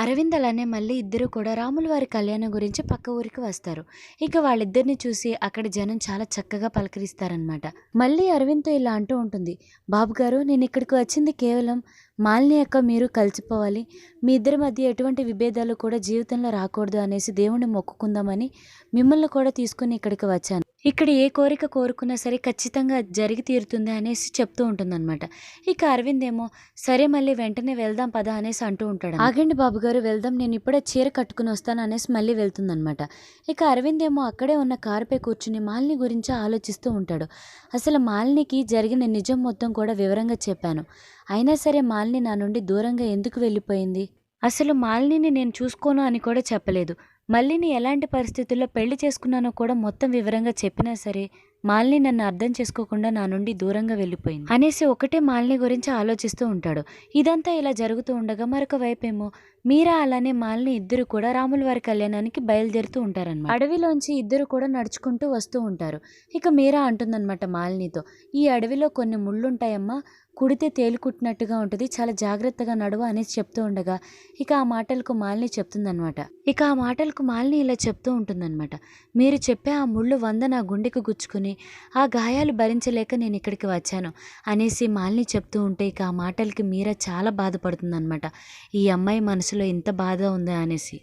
అరవింద్ అలానే మళ్ళీ ఇద్దరు కూడా రాముల వారి కళ్యాణం గురించి పక్క ఊరికి వస్తారు. ఇక వాళ్ళిద్దరిని చూసి అక్కడ జనం చాలా చక్కగా పలకరిస్తారనమాట మళ్ళీ అరవింద్తో ఇలా అంటూ ఉంటుంది. బాబు గారు నేను ఇక్కడికి వచ్చింది కేవలం మాలిని యొక్క మీరు కలిసిపోవాలి. మీ ఇద్దరి మధ్య ఎటువంటి విభేదాలు కూడా జీవితంలో రాకూడదు అనేసి దేవుణ్ణి మొక్కుకుందామని మిమ్మల్ని కూడా తీసుకుని ఇక్కడికి వచ్చాను. ఇక్కడ ఏ కోరిక కోరుకున్నా సరే ఖచ్చితంగా జరిగి తీరుతుంది అనేసి చెప్తూ ఉంటుందన్నమాట. ఇక అరవింద్ ఏమో సరే మళ్ళీ వెంటనే వెళ్దాం పదా అనేసి అంటూ ఉంటాడు ఆగండి బాబు గారు వెళ్దాం. నేను ఇప్పుడే చీర కట్టుకుని వస్తాను అనేసి మళ్ళీ వెళ్తుందన్నమాట. ఇక అరవింద్ ఏమో అక్కడే ఉన్న కారుపై కూర్చుని మాలిని గురించి ఆలోచిస్తూ ఉంటాడు. అసలు మాలినికి జరిగిన నిజం మొత్తం కూడా వివరంగా చెప్పాను. అయినా సరే మాలిని నా నుండి దూరంగా ఎందుకు వెళ్ళిపోయింది? అసలు మాలినిని నేను చూసుకోను అని కూడా చెప్పలేదు. మళ్ళీని ఎలాంటి పరిస్థితుల్లో పెళ్ళి చేసుకున్నానో కూడా మొత్తం వివరంగా చెప్పినా సరే మాలిని నన్ను అర్థం చేసుకోకుండా నా నుండి దూరంగా వెళ్ళిపోయింది. అనేసి ఒకటే మాలిని గురించి ఆలోచిస్తూ ఉంటాడు. ఇదంతా ఇలా జరుగుతూ ఉండగా మరొక వైపేమో మీరా అలానే మాలిని ఇద్దరు కూడా రాముల వారి కళ్యాణానికి బయలుదేరుతూ ఉంటారనమాట అడవిలోంచి ఇద్దరు కూడా నడుచుకుంటూ వస్తూ ఉంటారు. ఇక మీరా అంటుందన్నమాట మాలినితో ఈ అడవిలో కొన్ని ముళ్ళుంటాయమ్మా కుడితే తేలుకుంటున్నట్టుగా ఉంటుంది చాలా జాగ్రత్తగా నడువు అనేసి చెప్తూ ఉండగా ఇక ఆ మాటలకు మాలిని చెప్తుందనమాట ఇక ఆ మాటలకు మాలిని ఇలా చెప్తూ ఉంటుందన్నమాట. మీరు చెప్పే ఆ ముళ్ళు వంద నా గుండెకు గుచ్చుకుని ఆ గాయాలు భరించలేక నేను ఇక్కడికి వచ్చాను అనేసి మాలిని చెప్తూ ఉంటే ఇక ఆ మాటలకి మీరా చాలా బాధపడుతుందన్నమాట. ఈ అమ్మాయి మనసులో ఇంత బాధ ఉందా అనేసి.